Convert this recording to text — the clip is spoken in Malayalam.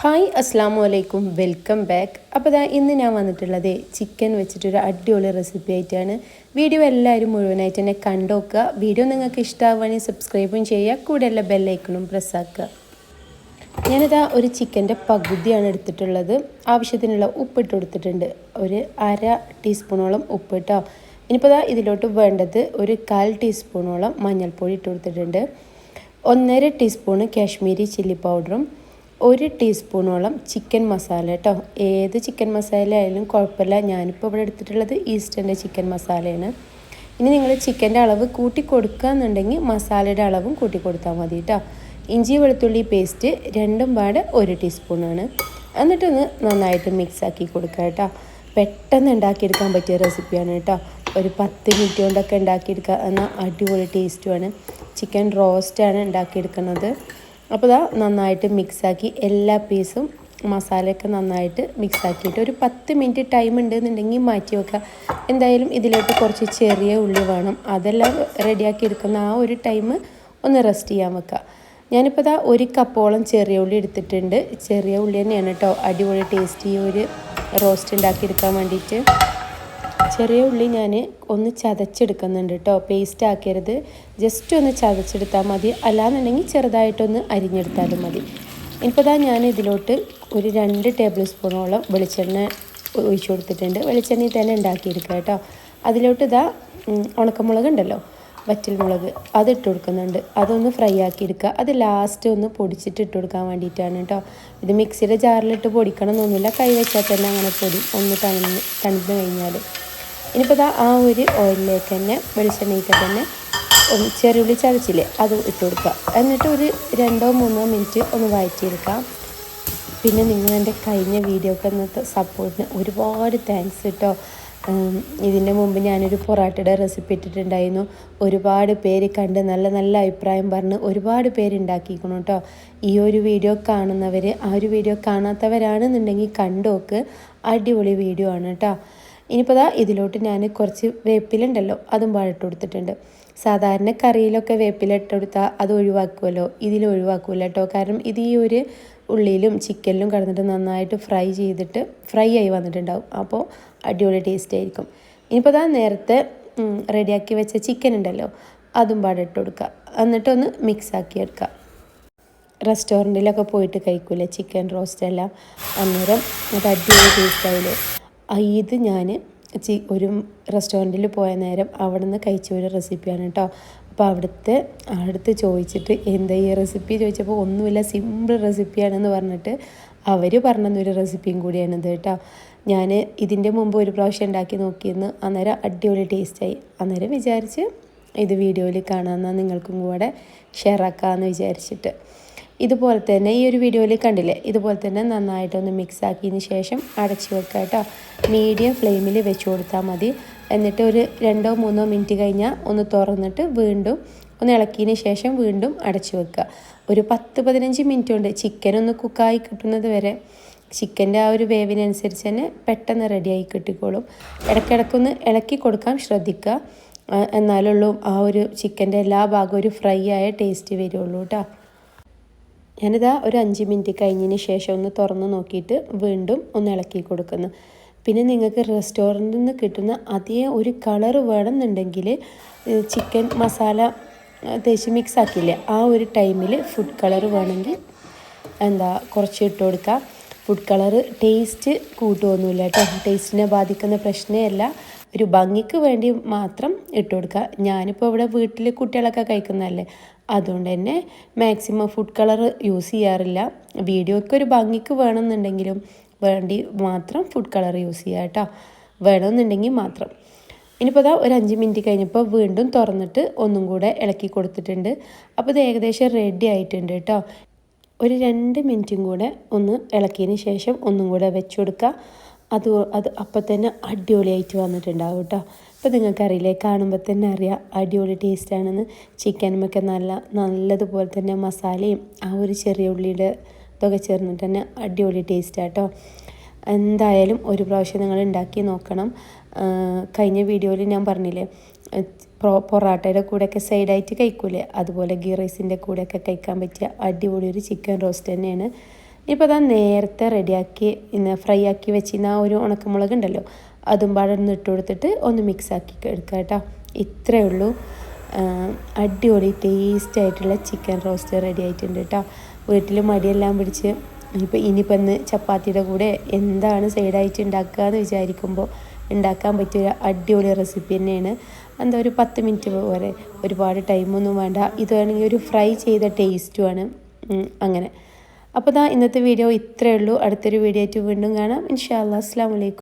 ഹായ് അസ്സാം വലൈക്കും വെൽക്കം ബാക്ക്. അപ്പോൾ ദാ ഇന്ന് ഞാൻ വന്നിട്ടുള്ളത് ചിക്കൻ വെച്ചിട്ടൊരു അടിപൊളി റെസിപ്പി ആയിട്ടാണ്. വീഡിയോ എല്ലാവരും മുഴുവനായിട്ട് തന്നെ കണ്ടുനോക്കുക വീഡിയോ നിങ്ങൾക്ക് ഇഷ്ടമാവുകയാണെങ്കിൽ സബ്സ്ക്രൈബും ചെയ്യുക. കൂടെയുള്ള ബെല്ലൈക്കണും പ്രസ്സാക്കുക ഞാനിതാ ഒരു ചിക്കന്റെ പകുതിയാണ് എടുത്തിട്ടുള്ളത്. ആവശ്യത്തിനുള്ള ഉപ്പിട്ട് കൊടുത്തിട്ടുണ്ട്. ഒരു അര ടീസ്പൂണോളം ഉപ്പിട്ടോ. ഇനിയിപ്പോൾ ഇതിലോട്ട് വേണ്ടത് ഒരു കാൽ ടീസ്പൂണോളം മഞ്ഞൾപ്പൊടി ഇട്ട് കൊടുത്തിട്ടുണ്ട്. ഒന്നര ടീസ്പൂണ് കാശ്മീരി ചില്ലി പൗഡറും ഒരു ടീസ്പൂണോളം ചിക്കൻ മസാല കേട്ടോ. ഏത് ചിക്കൻ മസാല ആയാലും കുഴപ്പമില്ല. ഞാനിപ്പോൾ ഇവിടെ എടുത്തിട്ടുള്ളത് ഈസ്റ്റേന്റെ ചിക്കൻ മസാലയാണ്. ഇനി നിങ്ങൾ ചിക്കന്റെ അളവ് കൂട്ടി കൊടുക്കുക എന്നുണ്ടെങ്കിൽ മസാലയുടെ അളവും കൂട്ടി കൊടുത്താൽ മതി കേട്ടോ. ഇഞ്ചി വെളുത്തുള്ളി പേസ്റ്റ് രണ്ടും പാടെ ഒരു ടീസ്പൂണാണ്. എന്നിട്ടൊന്ന് നന്നായിട്ട് മിക്സ് ആക്കി കൊടുക്കുക കേട്ടോ. പെട്ടെന്ന് ഉണ്ടാക്കിയെടുക്കാൻ പറ്റിയ റെസിപ്പിയാണ് കേട്ടോ. ഒരു പത്ത് മിനിറ്റ് കൊണ്ടൊക്കെ ഉണ്ടാക്കിയെടുക്കുക. എന്നാൽ അടിപൊളി ടേസ്റ്റുമാണ് ചിക്കൻ റോസ്റ്റാണ് ഉണ്ടാക്കിയെടുക്കുന്നത്. അപ്പോൾ ഇതാ നന്നായിട്ട് മിക്സാക്കി എല്ലാ പീസും മസാലയൊക്കെ നന്നായിട്ട് മിക്സാക്കിയിട്ട് ഒരു പത്ത് മിനിറ്റ് ടൈം ഉണ്ടെന്നുണ്ടെങ്കിൽ മാറ്റി വെക്കുക എന്തായാലും ഇതിലോട്ട് കുറച്ച് ചെറിയ ഉള്ളി വേണം. അതെല്ലാം റെഡിയാക്കി എടുക്കുന്ന ആ ഒരു ടൈം ഒന്ന് റെസ്റ്റ് ചെയ്യാൻ വെക്കുക ഞാനിപ്പോൾ ഇതാ ഒരു കപ്പോളം ചെറിയ ഉള്ളി എടുത്തിട്ടുണ്ട്. ചെറിയ ഉള്ളി തന്നെയാണ് കേട്ടോ അടിപൊളി ടേസ്റ്റി ഒരു റോസ്റ്റ് ഉണ്ടാക്കിയെടുക്കാൻ വേണ്ടിയിട്ട്. ചെറിയ ഉള്ളി ഞാൻ ഒന്ന് ചതച്ചെടുക്കുന്നുണ്ട് കേട്ടോ പേസ്റ്റ് ആക്കരുത്. ജസ്റ്റ് ഒന്ന് ചതച്ചെടുത്താൽ മതി. അല്ലാന്നുണ്ടെങ്കിൽ ചെറുതായിട്ടൊന്ന് അരിഞ്ഞെടുത്താലും മതി. ഇപ്പോൾ ഞാൻ ഇതിലോട്ട് ഒരു രണ്ട് ടേബിൾ സ്പൂണോളം വെളിച്ചെണ്ണ ഒഴിച്ചു കൊടുത്തിട്ടുണ്ട്. വെളിച്ചെണ്ണയിൽ തന്നെ ഉണ്ടാക്കിയെടുക്കുക കേട്ടോ അതിലോട്ട് ഇതാ ഉണക്കമുളക് ഉണ്ടല്ലോ വറ്റൽമുളക് അത് ഇട്ട് കൊടുക്കുന്നുണ്ട്. അതൊന്ന് ഫ്രൈ ആക്കി എടുക്കുക അത് ലാസ്റ്റ് ഒന്ന് പൊടിച്ചിട്ട് ഇട്ട് കൊടുക്കാൻ വേണ്ടിയിട്ടാണ് കേട്ടോ ഇത് മിക്സിയുടെ ജാറിലിട്ട് പൊടിക്കണം എന്നൊന്നുമില്ല കൈ വെച്ചാൽ തന്നെ അങ്ങനെ പൊടി ഒന്ന് തണുന്ന് തണുത്ത് കഴിഞ്ഞാൽ ഇനിയിപ്പോൾ ഇതാ ആ ഒരു ഓയിലിലേക്ക് തന്നെ വെളിച്ചെണ്ണയ്ക്ക് തന്നെ ചെറുള്ളി ചതച്ചില്ലേ അത് ഇട്ട് കൊടുക്കുക. എന്നിട്ട് ഒരു രണ്ടോ മൂന്നോ മിനിറ്റ് ഒന്ന് വഴറ്റിയെടുക്കാം പിന്നെ നിങ്ങൾ എന്റെ കഴിഞ്ഞ വീഡിയോക്ക് എന്നത്തെ സപ്പോർട്ടിന് ഒരുപാട് താങ്ക്സ് കേട്ടോ ഇതിന്റെ മുമ്പ് ഞാനൊരു പൊറാട്ടയുടെ റെസിപ്പി ഇട്ടിട്ടുണ്ടായിരുന്നു. ഒരുപാട് പേര് കണ്ട് നല്ല നല്ല അഭിപ്രായം പറഞ്ഞ് ഒരുപാട് പേര് ഉണ്ടാക്കിക്കണം കേട്ടോ ഈ ഒരു വീഡിയോ കാണുന്നവർ ആ ഒരു വീഡിയോ കാണാത്തവരാണെന്നുണ്ടെങ്കിൽ കണ്ടോക്ക്. അടിപൊളി വീഡിയോ ആണ് കേട്ടോ ഇനിയിപ്പോൾ ദാ ഇതിലോട്ട് ഞാൻ കുറച്ച് വേപ്പിലുണ്ടല്ലോ അതും പാടിട്ട് കൊടുത്തിട്ടുണ്ട് സാധാരണ കറിയിലൊക്കെ വേപ്പില ഇട്ട് കൊടുത്താൽ അത് ഒഴിവാക്കുമല്ലോ ഇതിൽ ഒഴിവാക്കുമല്ലോ കേട്ടോ കാരണം ഇത് ഈ ഒരു ഉള്ളിയിലും ചിക്കനിലും കടന്നിട്ട് നന്നായിട്ട് ഫ്രൈ ചെയ്തിട്ട് ഫ്രൈ ആയി വന്നിട്ടുണ്ടാവും. അപ്പോൾ അടിപൊളി ടേസ്റ്റ് ആയിരിക്കും. ഇനിയിപ്പോൾ ദാ നേരത്തെ റെഡിയാക്കി വെച്ച ചിക്കൻ ഉണ്ടല്ലോ അതും പാടിട്ട് കൊടുക്കുക എന്നിട്ടൊന്ന് മിക്സ് ആക്കി എടുക്കുക റെസ്റ്റോറന്റിലൊക്കെ പോയിട്ട് കഴിക്കൂലേ ചിക്കൻ റോസ്റ്റ് എല്ലാം? അന്നേരം അത് അടിപൊളി ടേസ്റ്റ് ആയില്ലേ? ഇത് ഞാൻ ചി ഒരു റെസ്റ്റോറന്റിൽ പോയ നേരം അവിടെ നിന്ന് കഴിച്ച ഒരു റെസിപ്പിയാണ് കേട്ടോ അപ്പോൾ അവിടുത്തെ അടുത്ത് ചോദിച്ചിട്ട് എന്താ ഈ റെസിപ്പി ചോദിച്ചപ്പോൾ ഒന്നുമില്ല സിമ്പിൾ റെസിപ്പിയാണെന്ന് പറഞ്ഞിട്ട് അവർ പറഞ്ഞൊരു റെസിപ്പിയും കൂടിയാണിത് കേട്ടോ ഞാൻ ഇതിന്റെ മുമ്പ് ഒരു പ്രാവശ്യം ഉണ്ടാക്കി നോക്കിയെന്ന് അന്നേരം അടിപൊളി ടേസ്റ്റായി അന്നേരം വിചാരിച്ച് ഇത് വീഡിയോയിൽ കാണാമെന്നാൽ നിങ്ങൾക്കും കൂടെ ഷെയർ ആക്കാമെന്ന് വിചാരിച്ചിട്ട്. ഇതുപോലെ തന്നെ ഈ ഒരു വീഡിയോയിൽ കണ്ടില്ലേ? ഇതുപോലെ തന്നെ നന്നായിട്ടൊന്ന് മിക്സ് ആക്കിയതിന് ശേഷം അടച്ചു വെക്കാം കേട്ടോ മീഡിയം ഫ്ലെയിമിൽ വെച്ച് കൊടുത്താൽ മതി. എന്നിട്ട് ഒരു രണ്ടോ മൂന്നോ മിനിറ്റ് കഴിഞ്ഞാൽ ഒന്ന് തുറന്നിട്ട് വീണ്ടും ഒന്ന് ഇളക്കിയതിന് ശേഷം വീണ്ടും അടച്ചു വെക്കുക. ഒരു പത്ത് പതിനഞ്ച് മിനിറ്റ് കൊണ്ട് ചിക്കൻ ഒന്ന് കുക്കായി കിട്ടുന്നത് വരെ ചിക്കന്റെ ആ ഒരു വേവിനനുസരിച്ച് തന്നെ പെട്ടെന്ന് റെഡിയായി കിട്ടിക്കോളും. ഇടയ്ക്കിടയ്ക്കൊന്ന് ഇളക്കി കൊടുക്കാൻ ശ്രദ്ധിക്കുക. എന്നാലുള്ളൂ ആ ഒരു ചിക്കന്റെ എല്ലാ ഭാഗവും ഒരു ഫ്രൈ ആയ ടേസ്റ്റ് വരുള്ളൂ കേട്ടോ ഞാനിതാ ഒരു അഞ്ച് മിനിറ്റ് കഴിഞ്ഞതിന് ശേഷം ഒന്ന് തുറന്ന് നോക്കിയിട്ട് വീണ്ടും ഒന്ന് ഇളക്കി കൊടുക്കുന്നു. പിന്നെ നിങ്ങൾക്ക് റെസ്റ്റോറന്റിൽ നിന്ന് കിട്ടുന്ന അതേ ഒരു കളർ വേണമെന്നുണ്ടെങ്കിൽ ചിക്കൻ മസാല തേച്ച് മിക്സ് ആക്കില്ലേ? ആ ഒരു ടൈമിൽ ഫുഡ് കളർ വേണമെങ്കിൽ എന്താ കുറച്ച് ഇട്ട് കൊടുക്കുക ഫുഡ് കളർ ടേസ്റ്റ് കൂട്ടുമൊന്നുമില്ല കേട്ടോ ടേസ്റ്റിനെ ബാധിക്കുന്ന പ്രശ്നമല്ല. ഒരു ഭംഗിക്ക് വേണ്ടി മാത്രം ഇട്ട് കൊടുക്കുക. ഞാനിപ്പോൾ ഇവിടെ വീട്ടിൽ കുട്ടികളൊക്കെ കഴിക്കുന്നതല്ലേ. അതുകൊണ്ട് തന്നെ മാക്സിമം ഫുഡ് കളർ യൂസ് ചെയ്യാറില്ല. വീഡിയോയ്ക്ക് ഒരു ഭംഗിക്ക് വേണമെന്നുണ്ടെങ്കിലും വേണ്ടി മാത്രം ഫുഡ് കളർ യൂസ് ചെയ്യുക കേട്ടോ. വേണമെന്നുണ്ടെങ്കിൽ മാത്രം. ഇനിയിപ്പോൾ അതാ ഒരു അഞ്ച് മിനിറ്റ് കഴിഞ്ഞപ്പോൾ വീണ്ടും തുറന്നിട്ട് ഒന്നും കൂടെ ഇളക്കി കൊടുത്തിട്ടുണ്ട്. അപ്പോൾ ഇത് ഏകദേശം റെഡി ആയിട്ടുണ്ട് കേട്ടോ. ഒരു രണ്ട് മിനിറ്റും കൂടെ ഒന്ന് ഇളക്കിയതിന് ശേഷം ഒന്നും കൂടെ വെച്ച് കൊടുക്കുക. അത് അത് അപ്പം തന്നെ അടിപൊളിയായിട്ട് വന്നിട്ടുണ്ടാവും കേട്ടോ. അപ്പോൾ നിങ്ങൾക്കറിയില്ലേ കാണുമ്പോൾ തന്നെ അറിയാം അടിപൊളി ടേസ്റ്റാണെന്ന് ചിക്കനുമൊക്കെ നല്ല നല്ലതുപോലെ തന്നെ മസാലയും ആ ഒരു ചെറിയ ഉള്ളിയുടെ ഇതൊക്കെ ചേർന്നിട്ട് തന്നെ അടിപൊളി ടേസ്റ്റാട്ടോ എന്തായാലും ഒരു പ്രാവശ്യം നിങ്ങൾ ഉണ്ടാക്കി നോക്കണം. കഴിഞ്ഞ വീഡിയോയിൽ ഞാൻ പറഞ്ഞില്ലേ പൊറാട്ടയുടെ കൂടെയൊക്കെ സൈഡായിട്ട് കഴിക്കൂലേ? അതുപോലെ ഗീ റൈസിന്റെ കൂടെയൊക്കെ കഴിക്കാൻ പറ്റിയ അടിപൊളി ഒരു ചിക്കൻ റോസ്റ്റ് തന്നെയാണ്. ഇപ്പോൾ അതാ നേരത്തെ റെഡിയാക്കി ഇന്ന് ഫ്രൈ ആക്കി വെച്ചിരുന്ന ആ ഒരു ഉണക്കമുളക് ഉണ്ടല്ലോ അതും പാടെ ഒന്ന് ഇട്ട് കൊടുത്തിട്ട് ഒന്ന് മിക്സ് ആക്കി എടുക്കാം കേട്ടോ ഇത്രയേ ഉള്ളൂ. അടിപൊളി ടേസ്റ്റ് ആയിട്ടുള്ള ചിക്കൻ റോസ്റ്റ് റെഡി ആയിട്ടുണ്ട് കേട്ടോ വീട്ടിൽ മടിയെല്ലാം പിടിച്ച് ഇപ്പോൾ ഇനിയിപ്പോൾ ഇന്ന് ചപ്പാത്തിയുടെ കൂടെ എന്താണ് സൈഡായിട്ട് ഉണ്ടാക്കുക എന്ന് വിചാരിക്കുമ്പോൾ ഉണ്ടാക്കാൻ പറ്റിയ അടിപൊളി റെസിപ്പി തന്നെയാണ്. എന്താ ഒരു പത്ത് മിനിറ്റ് വരെ ഒരുപാട് ടൈമൊന്നും വേണ്ട. ഇതാണെങ്കിൽ ഒരു ഫ്രൈ ചെയ്ത ടേസ്റ്റുമാണ് അങ്ങനെ. അപ്പോൾ ഇന്നത്തെ വീഡിയോ ഇത്രയേ ഉള്ളൂ. അടുത്തൊരു വീഡിയോ ആയിട്ട് വീണ്ടും കാണാം. ഇൻഷാ അല്ലാ അസ്സാം വലൈക്കും